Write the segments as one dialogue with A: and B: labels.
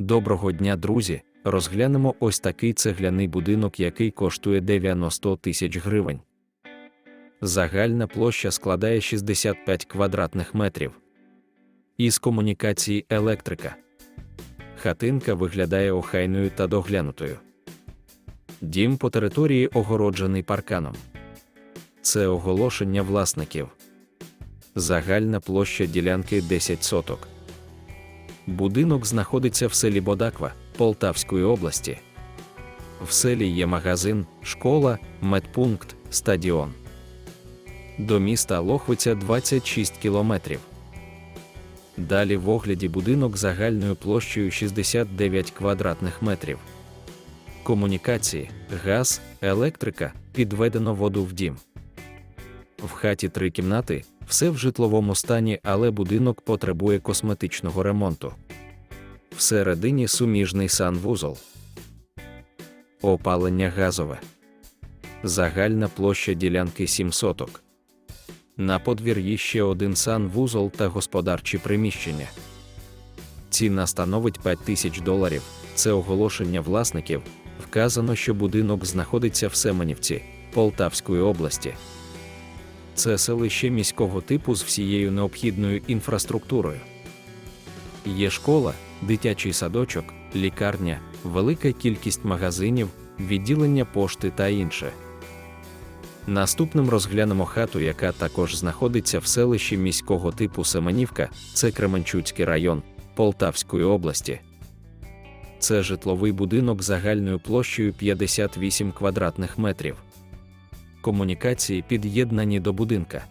A: Доброго дня, друзі! Розглянемо ось такий цегляний будинок, який коштує 90 тисяч гривень. Загальна площа складає 65 квадратних метрів. Із комунікації електрика. Хатинка виглядає охайною та доглянутою. Дім по території огороджений парканом. Це оголошення власників. Загальна площа ділянки 10 соток. Будинок знаходиться в селі Бодаква Полтавської області. В селі є магазин, школа, медпункт, стадіон. До міста Лохвиця 26 кілометрів. Далі в огляді будинок загальною площею 69 квадратних метрів. Комунікації, газ, електрика, підведено воду в дім. В хаті три кімнати, все в житловому стані, але будинок потребує косметичного ремонту. Всередині суміжний санвузол. Опалення газове. Загальна площа ділянки 7 соток. На подвір'ї ще один санвузол та господарчі приміщення. Ціна становить 5 тисяч доларів. Це оголошення власників. Вказано, що будинок знаходиться в Семенівці, Полтавської області. Це селище міського типу з всією необхідною інфраструктурою. Є школа, дитячий садочок, лікарня, велика кількість магазинів, відділення пошти та інше. Наступним розглянемо хату, яка також знаходиться в селищі міського типу Семенівка, це Кременчуцький район Полтавської області. Це житловий будинок загальною площею 58 квадратних метрів. Комунікації під'єднані до будинка.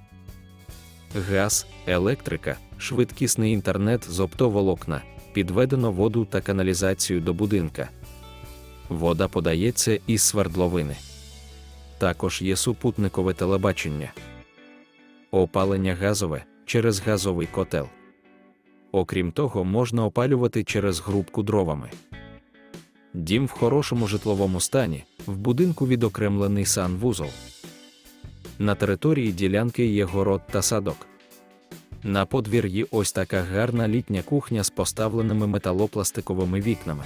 A: Газ, електрика, швидкісний інтернет з оптоволокна, підведено воду та каналізацію до будинка. Вода подається із свердловини. Також є супутникове телебачення, опалення газове через газовий котел. Окрім того, можна опалювати через грубку дровами. Дім в хорошому житловому стані, в будинку відокремлений санвузол. На території ділянки є город та садок. На подвір'ї ось така гарна літня кухня з поставленими металопластиковими вікнами.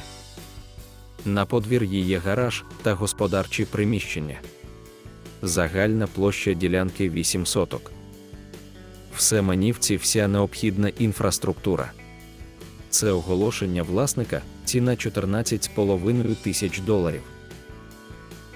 A: На подвір'ї є гараж та господарчі приміщення. Загальна площа ділянки 8 соток. В Семенівці вся необхідна інфраструктура. Це оголошення власника, ціна 14,5 тисяч доларів.